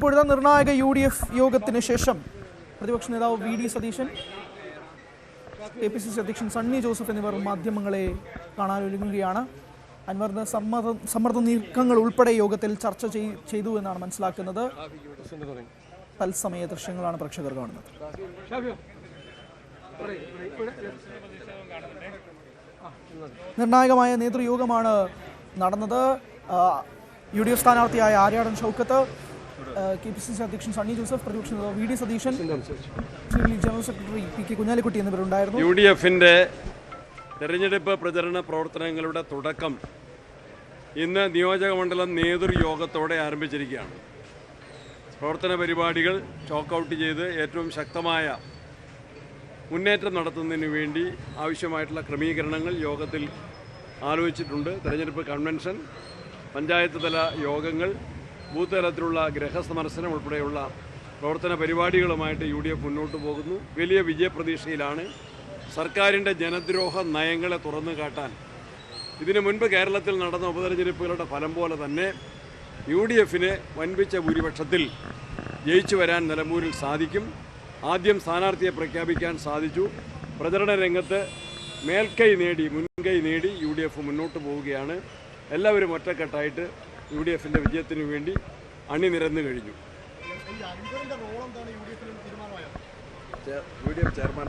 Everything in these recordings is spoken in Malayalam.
ഇപ്പോഴത്തെ നിർണായക യു ഡി എഫ് യോഗത്തിന് ശേഷം പ്രതിപക്ഷ നേതാവ് V D Satheesan K P C C അധ്യക്ഷൻ സണ്ണി ജോസഫ് എന്നിവർ മാധ്യമങ്ങളെ കാണാനൊരുങ്ങുകയാണ്. അൻവറിന് സമ്മർദ്ദ സമ്മർദ്ദ നീക്കങ്ങൾ ഉൾപ്പെടെ യോഗത്തിൽ ചർച്ച ചെയ്- ചെയ്തു എന്നാണ് മനസ്സിലാക്കുന്നത്. തത്സമയ ദൃശ്യങ്ങളാണ് പ്രേക്ഷകർ കാണുന്നത്. നിർണായകമായ നേതൃയോഗമാണ് നടന്നത്. U D F സ്ഥാനാർത്ഥിയായ Aryadan Shoukath K P C C അധ്യക്ഷൻ സണ്ണി ജോസഫ് പ്രതിപക്ഷ നേതാവ് V D Satheesan general secretary P K Kunhalikutty എന്നിവരുണ്ടായിരുന്നു. U D എഫിന്റെ തെരഞ്ഞെടുപ്പ് പ്രചരണ പ്രവർത്തനങ്ങളുടെ തുടക്കം ഇന്ന് നിയോജകമണ്ഡലം നേതൃയോഗത്തോടെ ആരംഭിച്ചിരിക്കുകയാണ്. പ്രവർത്തന പരിപാടികൾ ചോക്ക് ഔട്ട് ചെയ്ത് ഏറ്റവും ശക്തമായ മുന്നേറ്റം നടത്തുന്നതിന് വേണ്ടി ആവശ്യമായിട്ടുള്ള ക്രമീകരണങ്ങൾ യോഗത്തിൽ ആലോചിച്ചിട്ടുണ്ട്. തെരഞ്ഞെടുപ്പ് കൺവെൻഷൻ പഞ്ചായത്ത് തല യോഗങ്ങൾ ബൂത്ത് തലത്തിലുള്ള ഗ്രഹസന്ദർശനം ഉൾപ്പെടെയുള്ള പ്രവർത്തന പരിപാടികളുമായിട്ട് യു ഡി എഫ് മുന്നോട്ട് പോകുന്നു. വലിയ വിജയപ്രതീക്ഷയിലാണ് സർക്കാരിന്റെ ജനദ്രോഹ നയങ്ങളെ തുറന്നു കാട്ടാൻ. ഇതിനു മുൻപ് കേരളത്തിൽ നടന്ന ഉപതെരഞ്ഞെടുപ്പുകളുടെ ഫലം പോലെ തന്നെ യു ഡി എഫിന് വൻപിച്ച ഭൂരിപക്ഷത്തിൽ ജയിച്ചു വരാൻ നിലമ്പൂരിൽ സാധിക്കും. ആദ്യം സ്ഥാനാർത്ഥിയെ പ്രഖ്യാപിക്കാൻ സാധിച്ചു. പ്രചരണ രംഗത്ത് മേൽക്കൈ നേടി മുൻകൈ നേടി യു ഡി എഫ് മുന്നോട്ട് പോവുകയാണ്. എല്ലാവരും ഒറ്റക്കെട്ടായിട്ട് യു ഡി എഫിന്റെ വിജയത്തിനു വേണ്ടി അണിനിരന്നു കഴിഞ്ഞു. ചെയർമാൻ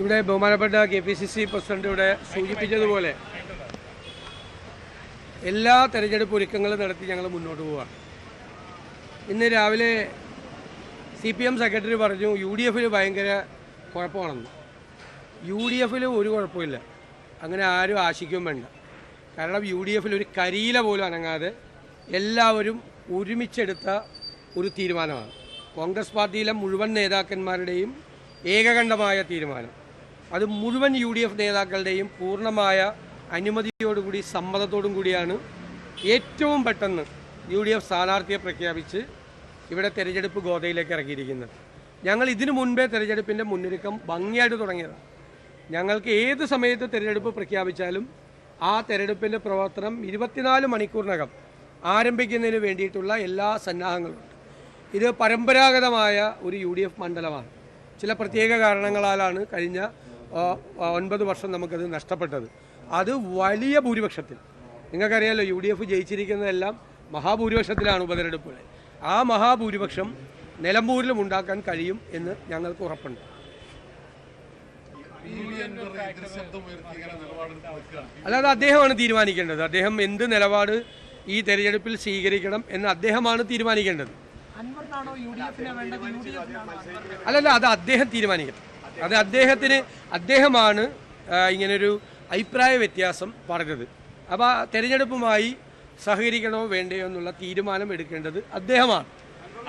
ഇവിടെ ബഹുമാനപ്പെട്ട K P C C president ഇവിടെ സൂചിപ്പിച്ചതുപോലെ എല്ലാ തെരഞ്ഞെടുപ്പ് ഒരുക്കങ്ങളും നടത്തി ഞങ്ങൾ മുന്നോട്ട് പോവാണ്. ഇന്ന് രാവിലെ സി പി എം സെക്രട്ടറി പറഞ്ഞു യു ഡി എഫിൽ ഭയങ്കര കുഴപ്പമാണെന്ന്. യു ഡി എഫിൽ ഒരു കുഴപ്പമില്ല. അങ്ങനെ ആരും ആശിക്കുകയും വേണ്ട. കാരണം യു ഡി എഫിൽ ഒരു കരിയില പോലും അനങ്ങാതെ എല്ലാവരും ഒരുമിച്ചെടുത്ത ഒരു തീരുമാനമാണ്. കോൺഗ്രസ് പാർട്ടിയിലെ മുഴുവൻ നേതാക്കന്മാരുടെയും ഏകകണ്ഠമായ തീരുമാനം. അത് മുഴുവൻ യു ഡി എഫ് നേതാക്കളുടെയും പൂർണമായ അനുമതിയോടുകൂടി സമ്മതത്തോടും കൂടിയാണ് ഏറ്റവും പെട്ടെന്ന് യു ഡി എഫ് സ്ഥാനാർത്ഥിയെ പ്രഖ്യാപിച്ച് ഇവിടെ തെരഞ്ഞെടുപ്പ് ഗോതയിലേക്ക് ഇറങ്ങിയിരിക്കുന്നത്. ഞങ്ങൾ ഇതിനു മുൻപേ തെരഞ്ഞെടുപ്പിന്റെ മുന്നൊരുക്കം ഭംഗിയായിട്ട് തുടങ്ങിയതാണ്. ഞങ്ങൾക്ക് ഏത് സമയത്ത് തിരഞ്ഞെടുപ്പ് പ്രഖ്യാപിച്ചാലും ആ തെരഞ്ഞെടുപ്പിന്റെ പ്രവർത്തനം ഇരുപത്തിനാല് മണിക്കൂറിനകം ആരംഭിക്കുന്നതിന് വേണ്ടിയിട്ടുള്ള എല്ലാ സന്നാഹങ്ങളുണ്ട്. ഇത് പരമ്പരാഗതമായ ഒരു യു ഡി എഫ് മണ്ഡലമാണ്. ചില പ്രത്യേക കാരണങ്ങളാലാണ് കഴിഞ്ഞ ഒൻപത് വർഷം നമുക്കത് നഷ്ടപ്പെട്ടത്. അത് വലിയ ഭൂരിപക്ഷത്തിൽ. നിങ്ങൾക്കറിയാലോ യു ഡി എഫ് ജയിച്ചിരിക്കുന്നതെല്ലാം മഹാഭൂരിപക്ഷത്തിലാണ് ഉപതെരഞ്ഞെടുപ്പുകൾ ആ മഹാഭൂരിപക്ഷം നിലമ്പൂരിലും ഉണ്ടാക്കാൻ കഴിയും എന്ന് ഞങ്ങൾക്ക് ഉറപ്പുണ്ട്. അല്ലാതെ അദ്ദേഹമാണ് തീരുമാനിക്കേണ്ടത്. അദ്ദേഹം എന്ത് നിലപാട് ഈ തെരഞ്ഞെടുപ്പിൽ സ്വീകരിക്കണം എന്ന് അദ്ദേഹമാണ് തീരുമാനിക്കേണ്ടത്. അല്ലല്ല അത് അദ്ദേഹം തീരുമാനിക്കണം. അത് അദ്ദേഹത്തിന് അദ്ദേഹമാണ് ഇങ്ങനൊരു അഭിപ്രായ വ്യത്യാസം പറഞ്ഞത് അപ്പോൾ ആ തെരഞ്ഞെടുപ്പുമായി സഹകരിക്കണോ വേണ്ടയോ എന്നുള്ള തീരുമാനം എടുക്കേണ്ടത് അദ്ദേഹമാണ്.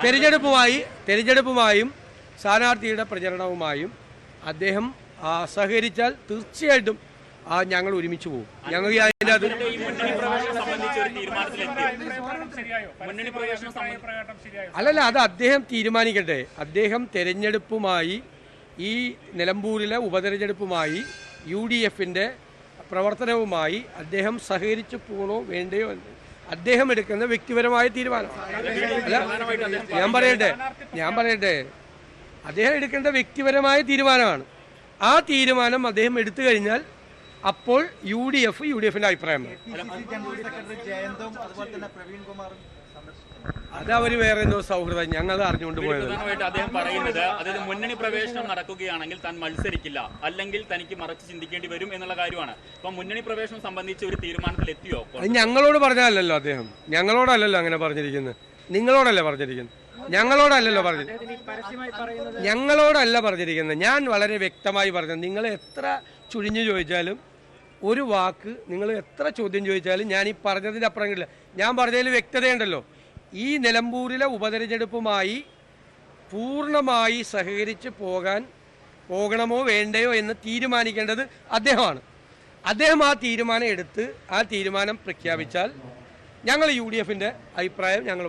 തെരഞ്ഞെടുപ്പുമായി തെരഞ്ഞെടുപ്പുമായും സ്ഥാനാർത്ഥിയുടെ പ്രചരണവുമായും അദ്ദേഹം സഹകരിച്ചാൽ തീർച്ചയായിട്ടും ആ, ഞങ്ങൾ ഒരുമിച്ച് പോകും. ഞങ്ങൾ അതിന്റെ അത് അല്ലല്ല അത് അദ്ദേഹം തീരുമാനിക്കട്ടെ. അദ്ദേഹം തെരഞ്ഞെടുപ്പുമായി ഈ നിലമ്പൂരിലെ ഉപതെരഞ്ഞെടുപ്പുമായി യു ഡി എഫിന്റെ പ്രവർത്തനവുമായി അദ്ദേഹം സഹകരിച്ചു പോകണോ വേണ്ടയോ എന്ന് അദ്ദേഹം എടുക്കുന്ന വ്യക്തിപരമായ തീരുമാനം. അല്ല ഞാൻ പറയട്ടെ ഞാൻ പറയട്ടെ. അദ്ദേഹം എടുക്കേണ്ട വ്യക്തിപരമായ തീരുമാനമാണ്. ആ തീരുമാനം അദ്ദേഹം എടുത്തു കഴിഞ്ഞാൽ അപ്പോൾ U D F U D എഫിന്റെ അഭിപ്രായം വേണം അത് അവർ വേറെ എന്തോ സൗഹൃദം ഞങ്ങൾ അറിഞ്ഞുകൊണ്ട് പോയത് അദ്ദേഹം പറയുന്നത് അതായത് മുന്നണി പ്രവേശനം നടക്കുകയാണെങ്കിൽ താൻ മത്സരിക്കില്ല അല്ലെങ്കിൽ തനിക്ക് മറച്ച് ചിന്തിക്കേണ്ടി വരും എന്നുള്ള കാര്യമാണ്. അപ്പൊ മുന്നണി പ്രവേശനം സംബന്ധിച്ച് ഒരു തീരുമാനത്തിൽ എത്തിയോ? ഞങ്ങളോട് പറഞ്ഞല്ലോ അദ്ദേഹം. ഞങ്ങളോടല്ലല്ലോ അങ്ങനെ പറഞ്ഞിരിക്കുന്നത്. നിങ്ങളോടല്ലേ പറഞ്ഞിരിക്കുന്നത്? ഞങ്ങളോടല്ലല്ലോ പറഞ്ഞത്. ഞങ്ങളോടല്ല പറഞ്ഞിരിക്കുന്നത്. ഞാൻ വളരെ വ്യക്തമായി പറഞ്ഞത് നിങ്ങൾ എത്ര ചുഴിഞ്ഞു ചോദിച്ചാലും ഒരു വാക്ക് നിങ്ങൾ എത്ര ചോദ്യം ചോദിച്ചാലും ഞാൻ ഈ പറഞ്ഞതിന്റെ അപ്പുറം കിട്ടില്ല ഞാൻ പറഞ്ഞതിൽ വ്യക്തതയുണ്ടല്ലോ. ഈ നിലമ്പൂരിലെ ഉപതെരഞ്ഞെടുപ്പുമായി പൂർണമായി സഹകരിച്ച് പോകാൻ പോകണമോ വേണ്ടയോ എന്ന് തീരുമാനിക്കേണ്ടത് അദ്ദേഹമാണ്. അദ്ദേഹം ആ തീരുമാനം എടുത്ത് ആ തീരുമാനം പ്രഖ്യാപിച്ചാൽ ഞങ്ങൾ യു ഡി എഫിന്റെ അഭിപ്രായം ഞങ്ങൾ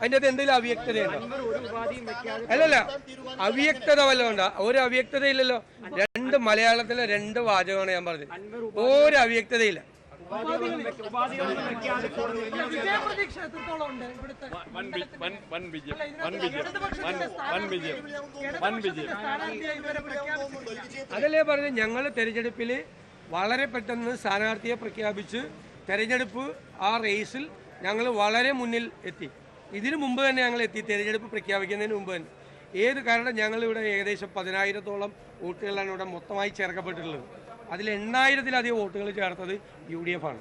അതിന്റെ അത് എന്തെങ്കിലും അവ്യക്തതയുണ്ടോ? അല്ലല്ല അവ്യക്തത വല്ലതും ഉണ്ടോ? ഒരു അവ്യക്തതയില്ലല്ലോ. രണ്ട് മലയാളത്തിലെ രണ്ട് വാചകമാണ് ഞാൻ പറഞ്ഞത്. ഒരു അവ്യക്തതയില്ല. അതല്ലേ പറഞ്ഞത്? ഞങ്ങൾ തെരഞ്ഞെടുപ്പിൽ വളരെ പെട്ടെന്ന് സ്ഥാനാർത്ഥിയെ പ്രഖ്യാപിച്ച് തെരഞ്ഞെടുപ്പ് ആ റേസിൽ ഞങ്ങൾ വളരെ മുന്നിൽ എത്തി. ഇതിനു മുമ്പ് തന്നെ ഞങ്ങൾ എത്തി തെരഞ്ഞെടുപ്പ് പ്രഖ്യാപിക്കുന്നതിന് മുമ്പ് തന്നെ. ഏത് കാരണം ഞങ്ങളിവിടെ ഏകദേശം പതിനായിരത്തോളം വോട്ടുകളാണ് ഇവിടെ മൊത്തമായി ചേർക്കപ്പെട്ടിട്ടുള്ളത്. അതിൽ എണ്ണായിരത്തിലധികം വോട്ടുകൾ ചേർത്തത് യു ഡി എഫ് ആണ്.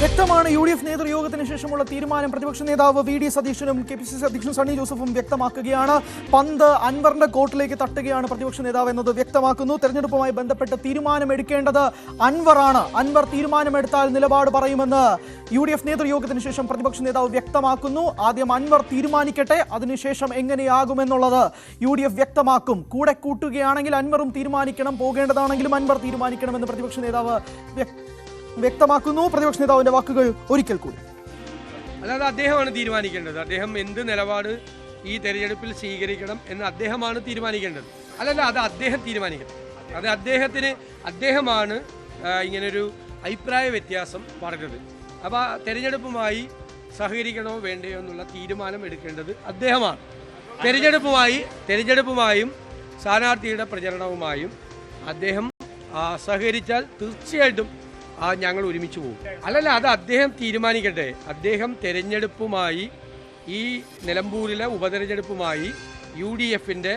വ്യക്തമാണ് യു ഡി എഫ് നേതൃയോഗത്തിന് ശേഷമുള്ള തീരുമാനം. പ്രതിപക്ഷ നേതാവ് വി ഡി സതീശനും കെ പി സി സി അധ്യക്ഷൻ സണ്ണി ജോസഫും വ്യക്തമാക്കുകയാണ്. പന്ത് അൻവറിന്റെ കോർട്ടിലേക്ക് തട്ടുകയാണ് പ്രതിപക്ഷ നേതാവ് എന്നത് വ്യക്തമാക്കുന്നു. തെരഞ്ഞെടുപ്പുമായി ബന്ധപ്പെട്ട് തീരുമാനമെടുക്കേണ്ടത് അൻവറാണ്. അൻവർ തീരുമാനമെടുത്താൽ നിലപാട് പറയുമെന്ന് യു ഡി എഫ് നേതൃയോഗത്തിന് ശേഷം പ്രതിപക്ഷ നേതാവ് വ്യക്തമാക്കുന്നു. ആദ്യം അൻവർ തീരുമാനിക്കട്ടെ അതിനുശേഷം എങ്ങനെയാകുമെന്നുള്ളത് യു ഡി എഫ് വ്യക്തമാക്കും. കൂടെ കൂട്ടുകയാണെങ്കിൽ അൻവറും തീരുമാനിക്കണം പോകേണ്ടതാണെങ്കിലും അൻവർ തീരുമാനിക്കണമെന്ന് പ്രതിപക്ഷ നേതാവ് വ്യക്തമാക്കുന്നു. പ്രതിപക്ഷ നേതാവിന്റെ വാക്കുകൾ ഒരിക്കൽ കൂടി. അല്ലാതെ അദ്ദേഹമാണ് തീരുമാനിക്കേണ്ടത്. അദ്ദേഹം എന്ത് നിലപാട് ഈ തെരഞ്ഞെടുപ്പിൽ സ്വീകരിക്കണം എന്ന് അദ്ദേഹമാണ് തീരുമാനിക്കേണ്ടത്. അല്ലല്ല അത് അദ്ദേഹം തീരുമാനിക്കണം. അത് അദ്ദേഹത്തിന് അദ്ദേഹമാണ് ഇങ്ങനൊരു അഭിപ്രായ വ്യത്യാസം പറഞ്ഞത്. അപ്പോൾ തെരഞ്ഞെടുപ്പുമായി സഹകരിക്കണോ വേണ്ടയോ എന്നുള്ള തീരുമാനം എടുക്കേണ്ടത് അദ്ദേഹമാണ്. തെരഞ്ഞെടുപ്പുമായി തെരഞ്ഞെടുപ്പുമായും സ്ഥാനാർത്ഥിയുടെ പ്രചരണവുമായും അദ്ദേഹം സഹകരിച്ചാൽ തീർച്ചയായിട്ടും ആ ഞങ്ങൾ ഒരുമിച്ച് പോകും. അല്ലല്ല അത് അദ്ദേഹം തീരുമാനിക്കട്ടെ. അദ്ദേഹം തെരഞ്ഞെടുപ്പുമായി ഈ നിലമ്പൂരിലെ ഉപതെരഞ്ഞെടുപ്പുമായി യു ഡി എഫിന്റെ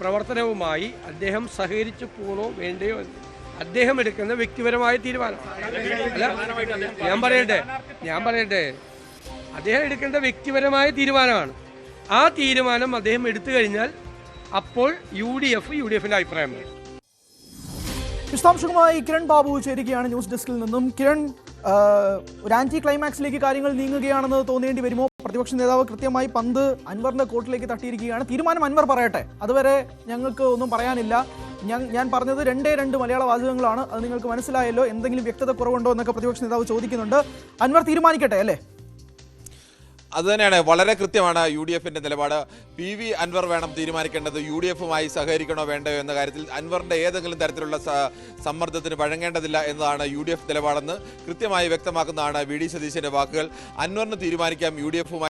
പ്രവർത്തനവുമായി അദ്ദേഹം സഹകരിച്ചു പോകണോ വേണ്ടയോ അദ്ദേഹം എടുക്കുന്ന വ്യക്തിപരമായ തീരുമാനം. അല്ല ഞാൻ പറയട്ടെ ഞാൻ പറയട്ടെ. അദ്ദേഹം എടുക്കേണ്ട വ്യക്തിപരമായ തീരുമാനമാണ്. ആ തീരുമാനം അദ്ദേഹം എടുത്തു കഴിഞ്ഞാൽ അപ്പോൾ U D F U D എഫിന്റെ അഭിപ്രായം വിശദാംശങ്ങളുമായി കിരൺ ബാബു ചേരുകയാണ് ന്യൂസ് ഡെസ്കിൽ നിന്നും. കിരൺ ഒരു ആന്റി ക്ലൈമാക്സിലേക്ക് കാര്യങ്ങൾ നീങ്ങുകയാണെന്ന് തോന്നേണ്ടി വരുമോ? പ്രതിപക്ഷ നേതാവ് കൃത്യമായി പന്ത് അൻവറിന്റെ കോർട്ടിലേക്ക് തട്ടിയിരിക്കുകയാണ്. തീരുമാനം അൻവർ പറയട്ടെ. അതുവരെ ഞങ്ങൾക്ക് ഒന്നും പറയാനില്ല. ഞാൻ ഞാൻ പറഞ്ഞത് രണ്ടേ രണ്ട് മലയാള വാചകങ്ങളാണ്. അത് നിങ്ങൾക്ക് മനസ്സിലായല്ലോ. എന്തെങ്കിലും വ്യക്തത കുറവുണ്ടോ എന്നൊക്കെ പ്രതിപക്ഷ നേതാവ് ചോദിക്കുന്നുണ്ട്. അൻവർ തീരുമാനിക്കട്ടെ അല്ലേ? അത് തന്നെയാണ്. വളരെ കൃത്യമാണ് യു ഡി എഫിന്റെ നിലപാട്. പി വി അൻവർ വേണം തീരുമാനിക്കേണ്ടത്. യു ഡി എഫുമായി സഹകരിക്കണോ വേണ്ടയോ എന്ന കാര്യത്തിൽ അൻവറിന്റെ ഏതെങ്കിലും തരത്തിലുള്ള സമ്മർദ്ദത്തിന് വഴങ്ങേണ്ടതില്ല എന്നതാണ് യു ഡി എഫ് നിലപാടെന്ന് കൃത്യമായി വ്യക്തമാക്കുന്നതാണ് വി ഡി സതീശന്റെ വാക്കുകൾ. അൻവറിന് തീരുമാനിക്കാം. U D എഫുമായി